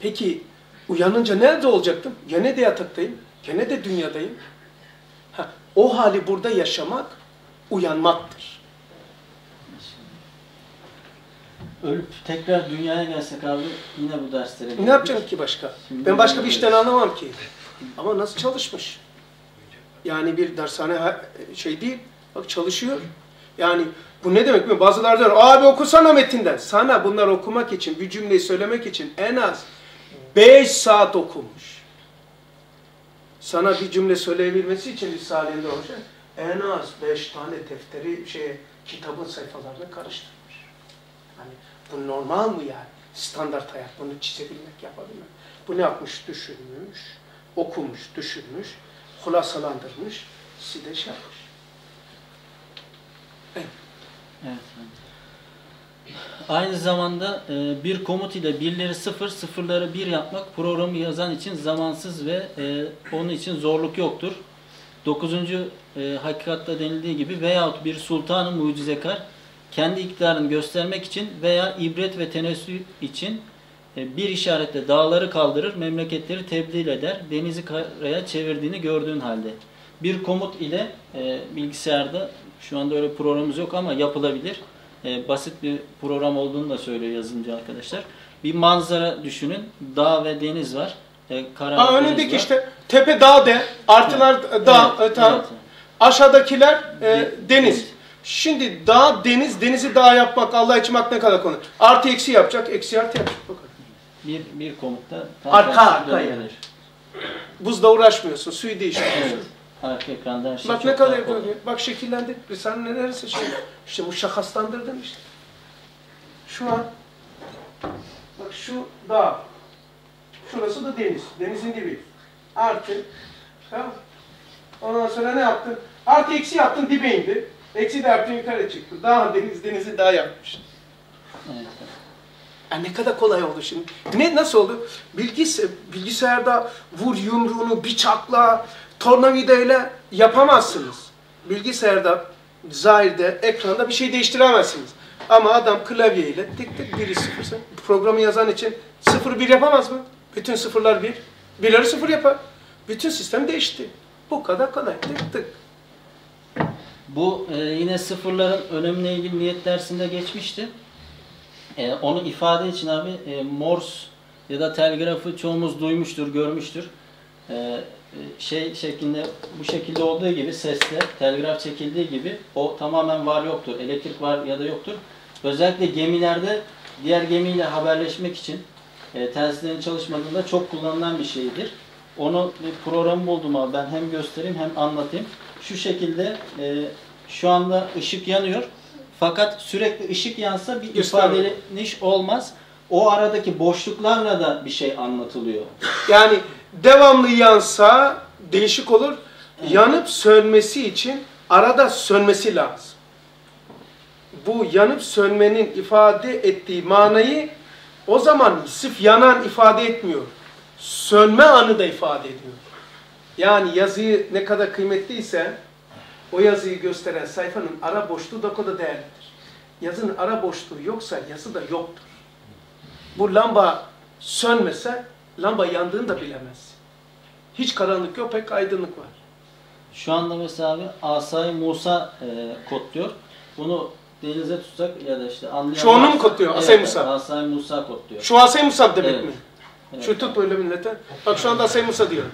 Peki uyanınca nerede olacaktım? Gene de yataktayım. Gene de dünyadayım. Ha, o hali burada yaşamak uyanmaktır. Ölüp tekrar dünyaya gelsek abi yine bu derslere. Ne yapacağım ki başka? Ben başka bir işten anlamam ki. Ama nasıl çalışmış? Yani bir dershane ha- şey değil. Bak çalışıyor. Yani bu ne demek musun? Bazıları diyor abi okusana metinden. Sana bunlar okumak için, bir cümleyi söylemek için en az 5 saat okumuş. Sana bir cümle söyleyebilmesi için Risale'inde olacak en az 5 tane defteri şey kitabın sayfalarını karıştırmış. Hani bu normal mı yani? Standart hayat bunu çizebilmek, yapabilmek. Bu ne yapmış? Düşünmüş, okumuş, düşünmüş, hulasalandırmış, size şey yapmış. Evet. Aynı zamanda e, bir komut ile birleri sıfır, sıfırları bir yapmak programı yazan için zamansız ve e, onun için zorluk yoktur. Dokuzuncu e, hakikatta denildiği gibi veyahut bir sultanın mucizekar kendi iktidarını göstermek için veya ibret ve tenessü için e, bir işaretle dağları kaldırır, memleketleri tebdil eder, denizi karaya çevirdiğini gördüğün halde. Bir komut ile e, bilgisayarda şu anda öyle programımız yok ama yapılabilir. E, basit bir program olduğunu da söylüyor yazılımcı arkadaşlar. Bir manzara düşünün. Dağ ve deniz var. E, kara Aa, ve deniz önündeki var. işte tepe dağ de, artılar dağ, Evet, e, tamam. evet. Aşağıdakiler e, De- deniz. deniz. Şimdi dağ, deniz, denizi dağ yapmak, Allah için bak ne kadar konu. Artı eksi yapacak, eksi artı yapacak. Bir, bir komutta tam Arka arka yani. Buzla uğraşmıyorsun, suyu değiştiriyorsun. Evet. Arka ekranda her şey Bak ne kadar daha yapıyor. Bak şekillendi. Risale ne neresi şey? İşte muşahhaslandırdın işte. Şu an bak şu dağ. Şurası da deniz. Denizin dibi. Artı. Tamam. Ondan sonra ne yaptın? Artı eksi yaptın dibe indi. Eksi de yaptın yukarı çıktı. Dağ deniz denizi dağ yapmış. Evet. Ya ne kadar kolay oldu şimdi. Ne nasıl oldu? Bilgis bilgisayarda vur yumruğunu bıçakla, tornavidayla yapamazsınız. Bilgisayarda, zahirde, ekranda bir şey değiştiremezsiniz. Ama adam klavyeyle tık tık biri sıfır. Programı yazan için sıfır bir yapamaz mı? Bütün sıfırlar bir. Birleri sıfır yapar. Bütün sistem değişti. Bu kadar kolay. Tık tık. Bu e, yine sıfırların önemine ilgili niyet dersinde geçmişti. E, onu ifade için abi e, Morse ya da telgrafı çoğumuz duymuştur, görmüştür. E, şey şeklinde bu şekilde olduğu gibi sesle telgraf çekildiği gibi o tamamen var yoktur. Elektrik var ya da yoktur. Özellikle gemilerde diğer gemiyle haberleşmek için e, telsizlerin çalışmadığında çok kullanılan bir şeydir. Onu bir program buldum abi ben hem göstereyim hem anlatayım. Şu şekilde e, şu anda ışık yanıyor. Fakat sürekli ışık yansa bir ifadeleniş olmaz. O aradaki boşluklarla da bir şey anlatılıyor. Yani devamlı yansa değişik olur. Yanıp sönmesi için arada sönmesi lazım. Bu yanıp sönmenin ifade ettiği manayı o zaman sırf yanan ifade etmiyor. Sönme anı da ifade ediyor. Yani yazıyı ne kadar kıymetliyse o yazıyı gösteren sayfanın ara boşluğu da o kadar değerlidir. Yazının ara boşluğu yoksa yazı da yoktur. Bu lamba sönmese lamba yandığını da bilemezsin. Hiç karanlık yok, pek aydınlık var. Şu anda mesela abi Asay Musa e, kodluyor. Bunu denize tutsak ya da işte anlayan Şu onu mu kodluyor, Evet, Asay Musa? Asay Musa kodluyor. Şu Asay Musa demek Evet. mi? Evet. Şu tut böyle millete. Bak şu anda Asay Musa diyor.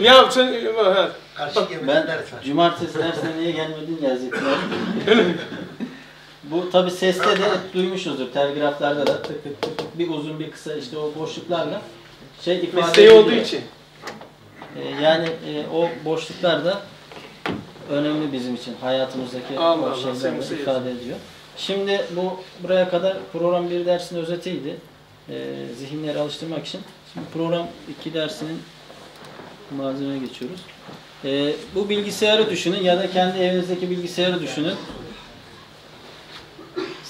Ya sen... Ha. Karşı gemiden Ben cumartesi dersine niye gelmedin yazacaklar. Bu tabi seste de duymuşuzdur. Telgraflarda da tık tık tık bir uzun bir kısa işte o boşluklarla şey ifade Mesleği ediliyor. olduğu için. Ee, yani e, o boşluklar da önemli bizim için. Hayatımızdaki Allah o şeyleri ifade ediyor. Şimdi bu buraya kadar program bir dersin özetiydi. Ee, zihinleri alıştırmak için. Şimdi program iki dersinin malzemeye geçiyoruz. Ee, bu bilgisayarı düşünün ya da kendi evinizdeki bilgisayarı düşünün.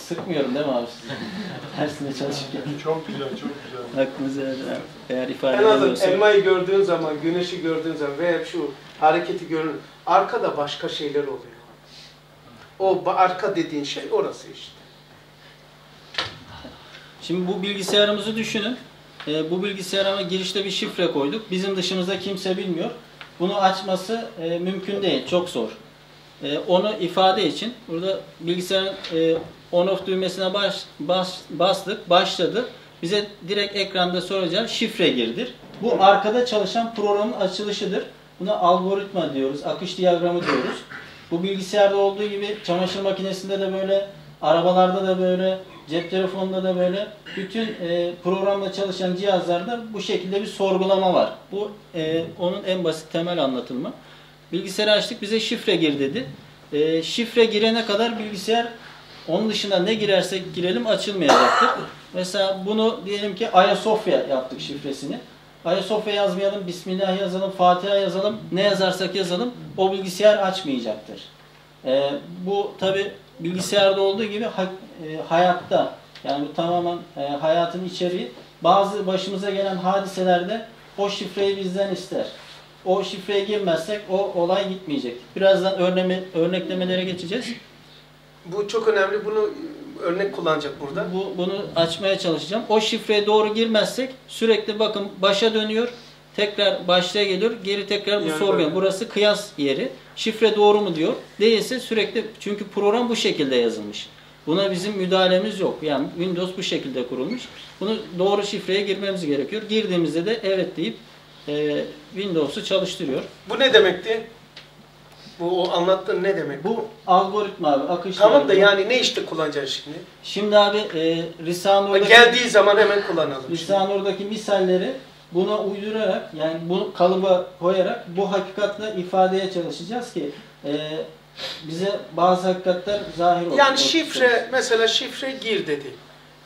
Sıkmıyorum değil mi abi sizi? Dersinde çalışırken. Çok güzel, çok güzel. Aklınıza eğer- eğer ifade En azından elmayı gördüğün zaman, güneşi gördüğün zaman veya şu hareketi görün, arkada başka şeyler oluyor. O arka dediğin şey orası işte. Şimdi bu bilgisayarımızı düşünün. e, bu bilgisayara girişte bir şifre koyduk. Bizim dışımızda kimse bilmiyor. Bunu açması e, mümkün değil, çok zor. E, onu ifade için burada bilgisayarın e, on off düğmesine baş, bas, bastık, başladı. Bize direkt ekranda soracağı şifre girdir. Bu arkada çalışan programın açılışıdır. Buna algoritma diyoruz, akış diyagramı diyoruz. Bu bilgisayarda olduğu gibi çamaşır makinesinde de böyle, arabalarda da böyle, cep telefonunda da böyle. Bütün e, programla çalışan cihazlarda bu şekilde bir sorgulama var. Bu e, onun en basit temel anlatımı. Bilgisayarı açtık, bize şifre gir dedi. E, şifre girene kadar bilgisayar onun dışında ne girersek girelim açılmayacaktır. Mesela bunu diyelim ki Ayasofya yaptık şifresini. Ayasofya yazmayalım, Bismillah yazalım, Fatiha yazalım, ne yazarsak yazalım o bilgisayar açmayacaktır. Ee, bu tabi bilgisayarda olduğu gibi ha, e, hayatta yani bu tamamen e, hayatın içeriği bazı başımıza gelen hadiselerde o şifreyi bizden ister. O şifreye girmezsek o olay gitmeyecek. Birazdan örneme, örneklemelere geçeceğiz. Bu çok önemli. Bunu örnek kullanacak burada. Bu, bunu açmaya çalışacağım. O şifreye doğru girmezsek sürekli bakın başa dönüyor. Tekrar başlığa geliyor. Geri tekrar bu Yani sorguya. Burası kıyas yeri. Şifre doğru mu diyor. Değilse sürekli çünkü program bu şekilde yazılmış. Buna bizim müdahalemiz yok. Yani Windows bu şekilde kurulmuş. Bunu doğru şifreye girmemiz gerekiyor. Girdiğimizde de evet deyip e, Windows'u çalıştırıyor. Bu ne demekti? Bu o anlattığın ne demek? Bu algoritma abi akış Tamam da yani ne işte kullanacaksın şimdi? Şimdi abi e, Risanur'daki Geldiği zaman hemen kullanalım. şimdi. Lisanur'daki misalleri buna uydurarak yani bu kalıba koyarak bu hakikatle ifadeye çalışacağız ki e, bize bazı hakikatler zahir olsun. Yani şifre, mesela şifre gir dedi.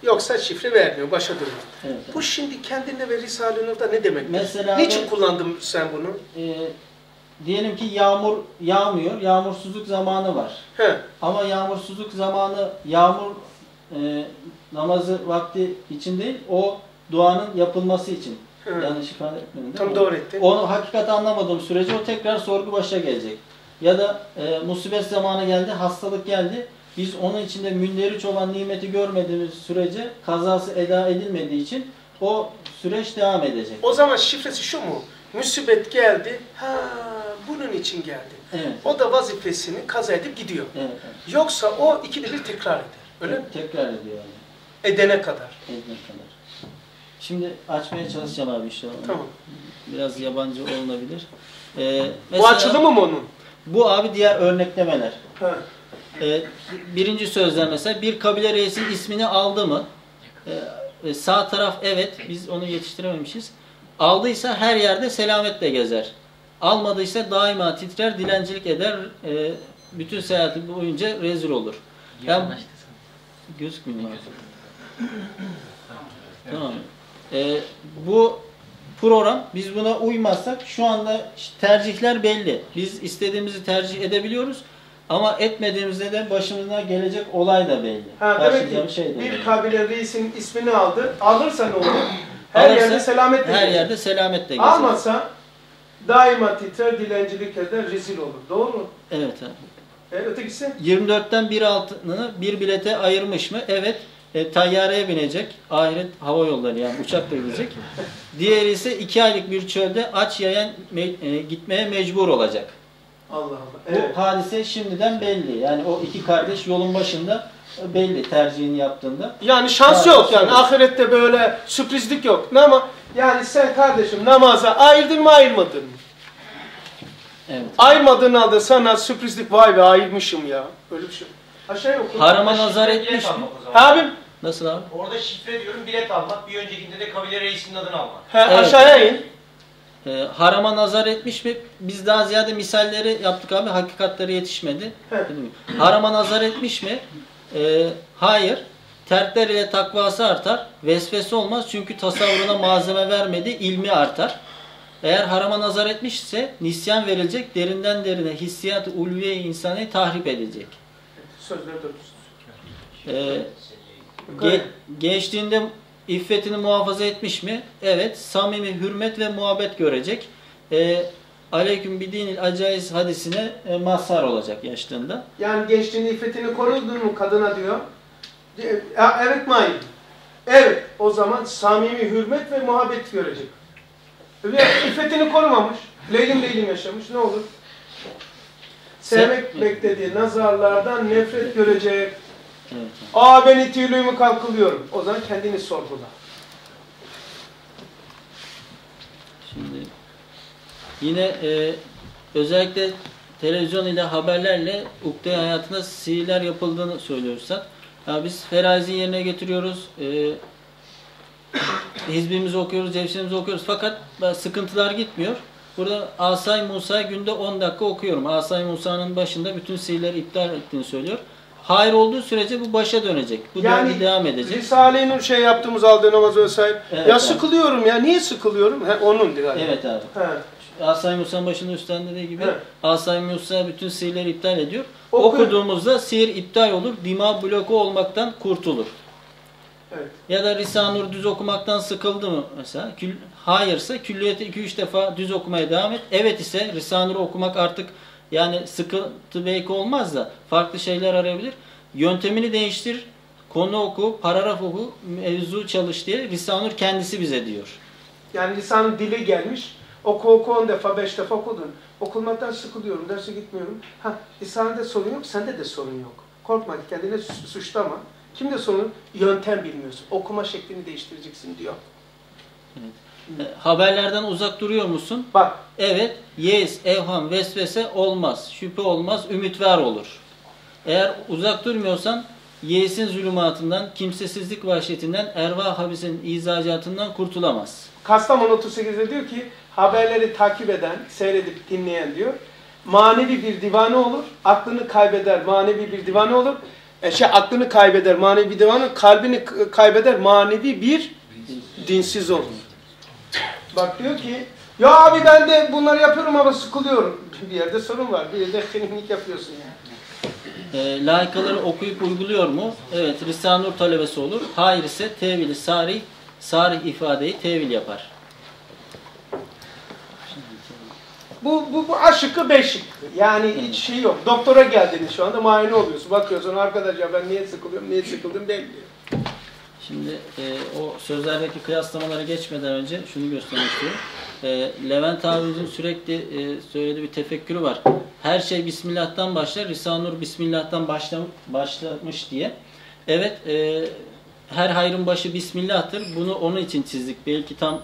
Yoksa şifre vermiyor, başa dönüyor. Evet. Bu şimdi kendine ve Risale-i Nur'da ne demek? Mesela Niçin ben- kullandın sen bunu? E, diyelim ki yağmur yağmıyor, yağmursuzluk zamanı var. He. Ama yağmursuzluk zamanı yağmur e, namazı vakti için değil, o duanın yapılması için. Hı. Yanlış ifade etmedim Tam doğru ettin. Onu hakikat anlamadığım sürece o tekrar sorgu başa gelecek. Ya da e, musibet zamanı geldi, hastalık geldi. Biz onun içinde münderiç olan nimeti görmediğimiz sürece kazası eda edilmediği için o süreç devam edecek. O zaman şifresi şu mu? Musibet geldi, ha bunun için geldi. Evet. O da vazifesini kaza edip gidiyor. Evet. evet. Yoksa o ikide bir tekrar eder. Öyle mi? Tekrar ediyor yani. Edene kadar. Edene kadar. Şimdi açmaya çalışacağım abi işte. Tamam. Biraz yabancı olunabilir. Ee, Bu mesela- açılımı mı onun? Bu abi diğer örneklemeler. Ha. Ee, birinci sözden mesela bir kabile reisin ismini aldı mı? Ee, sağ taraf evet, biz onu yetiştirememişiz. Aldıysa her yerde selametle gezer. Almadıysa daima titrer, dilencilik eder, e, bütün seyahati boyunca rezil olur. Ben, gözükmüyor mu? Tamam. Ee, bu program biz buna uymazsak şu anda tercihler belli. Biz istediğimizi tercih edebiliyoruz. Ama etmediğimizde de başımıza gelecek olay da belli. Ha, demek Karşılayacağımız ki şey de bir belli. kabile reisin ismini aldı. Alırsa ne olur? Her Alırsa yerde selametle Her gezer. yerde selametle gezer. Almasa daima titrer, dilencilik eder, rezil olur. Doğru mu? Evet abi. E, ötekisi? 24'ten bir altını bir bilete ayırmış mı? Evet. E, tayyareye binecek. Ahiret hava yolları yani uçakla gidecek. Diğeri ise iki aylık bir çölde aç yayan me- e, gitmeye mecbur olacak. Allah Allah. Bu Evet. hadise şimdiden belli. Yani o iki kardeş yolun başında belli tercihini yaptığında. Yani şans yok yani evet. ahirette böyle sürprizlik yok. Ne ama yani sen kardeşim namaza ayırdın mı ayırmadın mı? Evet. Ayırmadığın halde sana sürprizlik vay be ayırmışım ya. Öyle bir şey. Aşağı yok. Harama nazar etmiş mi? Abim Nasıl abi? Orada şifre diyorum bilet almak. Bir öncekinde de kabile reisinin adını almak. he, Evet. aşağıya in. Ee, harama nazar etmiş mi? Biz daha ziyade misalleri yaptık abi. Hakikatleri yetişmedi. Harama nazar etmiş mi? Ee, hayır. Terkler ile takvası artar. Vesvese olmaz çünkü tasavvuruna malzeme vermedi. ilmi artar. Eğer harama nazar etmişse nisyan verilecek. Derinden derine hissiyat-ı ulviye insanı tahrip edilecek. Sözleri. Ee, ge- gençliğinde iffetini muhafaza etmiş mi? Evet. Samimi hürmet ve muhabbet görecek. Ee, Aleyküm bidinil acayiz hadisine e, mazhar olacak yaşlığında. Yani gençliğin iffetini korudun mu kadına diyor. E, evet mi hayır? Evet, o zaman samimi hürmet ve muhabbet görecek. Ve iffetini korumamış, leylim leylim yaşamış, ne olur? Sevmek beklediği nazarlardan nefret görecek. Evet. Aa ben itiyülüğümü kalkılıyorum. O zaman kendini sorgula. Şimdi yine e, özellikle televizyon ile haberlerle ukde hayatında sihirler yapıldığını söylüyoruz. sen. Ya biz ferazi yerine getiriyoruz. E, hizbimizi okuyoruz, cevşirimizi okuyoruz. Fakat sıkıntılar gitmiyor. Burada Asay Musa günde 10 dakika okuyorum. Asay Musa'nın başında bütün sihirleri iptal ettiğini söylüyor. Hayır olduğu sürece bu başa dönecek. Bu döngü devam edecek. Risale-i Nur şey yaptığımız aldığı namaz vesaire. Evet, ya abi. sıkılıyorum ya. Niye sıkılıyorum? He, onun diyor. Evet abi. He. Asay Musa'nın başında üstten dediği gibi Evet. Asay Musa bütün sihirleri iptal ediyor. Oku- Okuduğumuzda sihir iptal olur. Dima bloku olmaktan kurtulur. Evet. Ya da Risale-i Nur düz okumaktan sıkıldı mı mesela? Kül, hayırsa külliyeti 2-3 defa düz okumaya devam et. Evet ise Risale-i Nur okumak artık yani sıkıntı belki olmaz da farklı şeyler arayabilir. Yöntemini değiştir. Konu oku, paragraf oku, mevzu çalış diye Risale-i Nur kendisi bize diyor. Yani lisanın dili gelmiş. Oku oku 10 defa, 5 defa okudun. Okulmaktan sıkılıyorum, derse gitmiyorum. Ha, lisanında sorun yok, sende de sorun yok. Korkma, kendine su- suçlama. Kimde sorun? Yöntem bilmiyorsun. Okuma şeklini değiştireceksin diyor. E, Haberlerden uzak duruyor musun? Bak, Evet, yes, evham, vesvese olmaz. Şüphe olmaz, ümit var olur. Eğer uzak durmuyorsan yesin zulümatından, kimsesizlik vahşetinden, erva habisin izacatından kurtulamaz. Kastamonu 38'de diyor ki, haberleri takip eden, seyredip dinleyen diyor, manevi bir divane olur, aklını kaybeder, manevi bir divane olur. E şey, aklını kaybeder, manevi bir divane, kalbini k- kaybeder, manevi bir dinsiz olur. Bak diyor ki, ya abi ben de bunları yapıyorum ama sıkılıyorum. Bir yerde sorun var, bir yerde klinik yapıyorsun yani. E, layıkaları okuyup uyguluyor mu? Evet, Risale-i Nur talebesi olur. Hayır ise tevili sarih, sarih ifadeyi tevil yapar. Bu, bu, bu A şıkkı. Yani hiç şey yok. Doktora geldiniz şu anda muayene oluyorsun. Bakıyorsun arkadaş ya ben niye sıkılıyorum, niye sıkıldım belli. Şimdi e, o sözlerdeki kıyaslamalara geçmeden önce şunu göstermek istiyorum. E, Levent abimizin sürekli e, söylediği bir tefekkürü var. Her şey Bismillah'tan başlar. Risale-i Nur Bismillah'tan başla, başlamış diye. Evet, e, her hayrın başı Bismillah'tır. Bunu onun için çizdik. Belki tam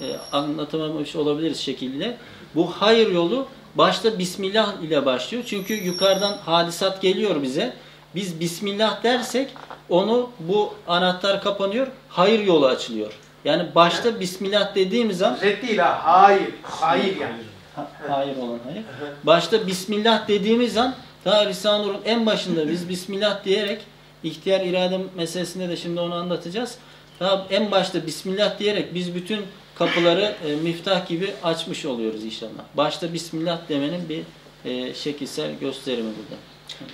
e, anlatamamış olabiliriz şekilde. Bu hayır yolu başta Bismillah ile başlıyor. Çünkü yukarıdan hadisat geliyor bize. Biz Bismillah dersek onu bu anahtar kapanıyor, hayır yolu açılıyor. Yani başta Bismillah dediğimiz an Red değil ha, hayır. Hayır yani. Ha- hayır olan hayır. Başta Bismillah dediğimiz an daha Risale-i Nur'un en başında biz Bismillah diyerek ihtiyar irade meselesinde de şimdi onu anlatacağız. Daha en başta Bismillah diyerek biz bütün kapıları e, miftah gibi açmış oluyoruz inşallah. Başta Bismillah demenin bir e, şekilsel gösterimi burada.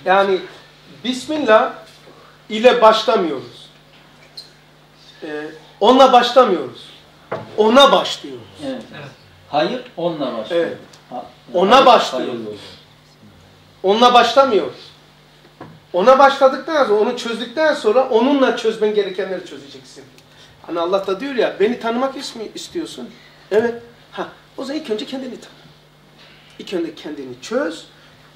Yani Bismillah ile başlamıyoruz. Ee, onunla başlamıyoruz. Ona başlıyoruz. Evet. Hayır onunla başlıyor. Evet. Ha- Ona hayır- başlıyor. hayır yolu. Onunla başlamıyoruz. Ona başladıktan sonra, onu çözdükten sonra onunla çözmen gerekenleri çözeceksin. Hani Allah da diyor ya, beni tanımak ismi istiyorsun. Evet. Ha, o zaman ilk önce kendini tanı. İlk önce kendini çöz.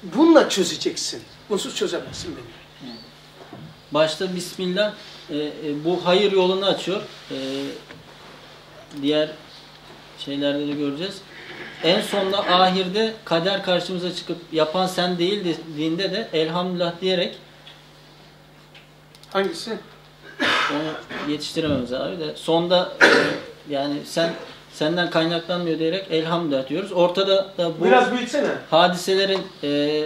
Bununla çözeceksin. Bunsuz çözemezsin beni. Başta Bismillah e, e, bu hayır yolunu açıyor. E, diğer şeylerde de göreceğiz. En sonunda ahirde kader karşımıza çıkıp yapan sen değil dediğinde de elhamdülillah diyerek Hangisi? Onu yetiştirememiz abi de sonda e, yani sen senden kaynaklanmıyor diyerek elhamdülillah diyoruz. Ortada da bu Biraz büyütsene. hadiselerin e,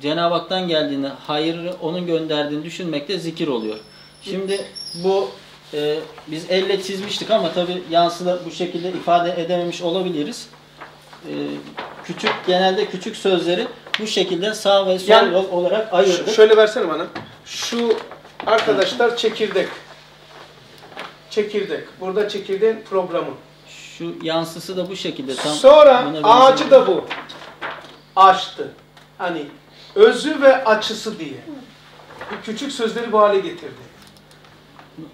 Cenab-ı Hak'tan geldiğini, hayırı onun gönderdiğini düşünmekte zikir oluyor. Şimdi bu e, biz elle çizmiştik ama tabi yansıda bu şekilde ifade edememiş olabiliriz. E, küçük genelde küçük sözleri bu şekilde sağ ve sol Yani- yol olarak ayırdık. şöyle versene bana. Şu arkadaşlar çekirdek. Çekirdek. Burada çekirdeğin programı. Şu yansısı da bu şekilde tam Sonra ağacı da bu. Açtı. Hani özü ve açısı diye. Bu küçük sözleri bu hale getirdi.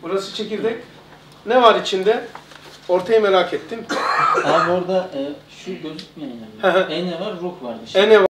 Burası çekirdek. Ne var içinde? Ortayı merak ettim. Abi orada e, şu gözükmeyen Hı hı. ene var, ruh var. dışarıda. Ene var.